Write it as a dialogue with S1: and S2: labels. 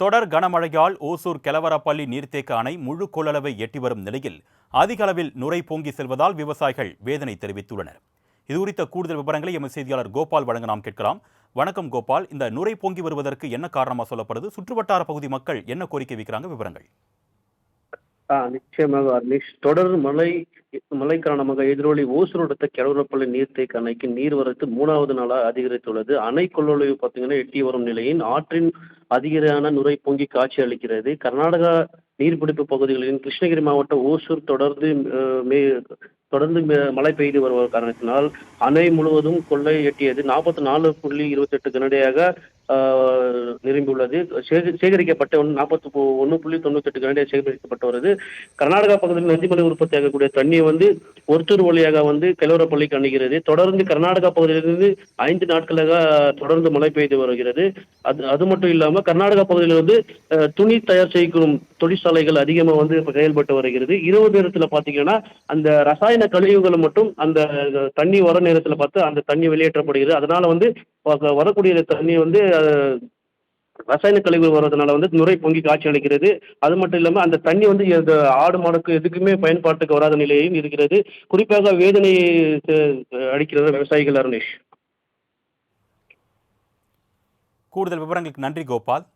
S1: தொடர் கனமழையால் ஓசூர் கெலவரப்பள்ளி நீர்த்தேக்க அணை முழு கொள்ளளவை எட்டி வரும் நிலையில் அதிக அளவில் நுரை பொங்கி செல்வதால் விவசாயிகள் வேதனை தெரிவித்துள்ளனர். இது குறித்த கூடுதல் விவரங்களை எமது செய்தியாளர் கோபால் வழங்க நாம் கேட்கலாம். வணக்கம் கோபால். இந்த நுரை பொங்கி வருவதற்கு என்ன காரணமா சொல்லப்படுது? சுற்றுவட்டார பகுதி மக்கள் என்ன கோரிக்கை வைக்கிறாங்க? விவரங்கள்.
S2: ஆ நிச்சயமாக அர்னிஷ் தொடர் மழை மழை காரணமாக எதிரொலி ஓசூரோட அடுத்த நீர்த்தேக்க அணைக்கு நீர்வரத்து மூணாவது நாளாக அதிகரித்துள்ளது. அணை கொள்ளளவு பார்த்தீங்கன்னா எட்டி வரும் நிலையில் ஆற்றின் அதிகரான நுரை பொங்கி காட்சி அளிக்கிறது. கர்நாடகா நீர்பிடிப்பு பகுதிகளின் கிருஷ்ணகிரி மாவட்ட ஓசூர் தொடர்ந்து மே தொடர்ந்து மழை பெய்து வருவதன் காரணத்தினால் அணை முழுவதும் கொள்ளை எட்டியது நாற்பத்தி நாலு புள்ளி இருபத்தெட்டு கனடியாக நிரம்பியுள்ளது. சேகரிக்கப்பட்ட ஒன்று நாற்பத்தி ஒன்று புள்ளி தொண்ணூத்தெட்டு கனடி சேகரிக்கப்பட்டு வருது. கர்நாடகா பகுதியில் நந்திமலை உற்பத்தி ஆகக்கூடிய தண்ணி வந்து ஒருத்தூர் வழியாக வந்து கெலவரப்பள்ளிக்கு அணுகிறது தொடர்ந்து கர்நாடகா பகுதியிலிருந்து ஐந்து நாட்களாக தொடர்ந்து மழை பெய்து வருகிறது. அது அது மட்டும் இல்லாமல் கர்நாடகா பகுதியில் வந்து துணி தயார் செய்யும் தொழிற்சாலைகள் அதிகமாக வந்து இப்போ செயல்பட்டு வருகிறது. இரவு நேரத்தில் பார்த்தீங்கன்னா அந்த ரசாயன கழிவுகள் மட்டும் அந்த தண்ணி வர நேரத்தில் பார்த்து அந்த தண்ணி வெளியேற்றப்படுகிறது. அதனால வந்து வ- வரக்கூடிய தண்ணி வந்து ரசாயன கழிவு வர்றதுனால வந்து நுரை பொங்கி காட்சி அளிக்கிறது. அது மட்டும் இல்லாமல் அந்த தண்ணி வந்து எது ஆடு மாடுக்கு எதுக்குமே பயன்பாட்டுக்கு வராத நிலையும் இருக்கிறது. குறிப்பாக வேதனை அளிக்கிறது விவசாயிகள் அருணேஷ்.
S1: கூடுதல் விவரங்களுக்கு நன்றி கோபால்.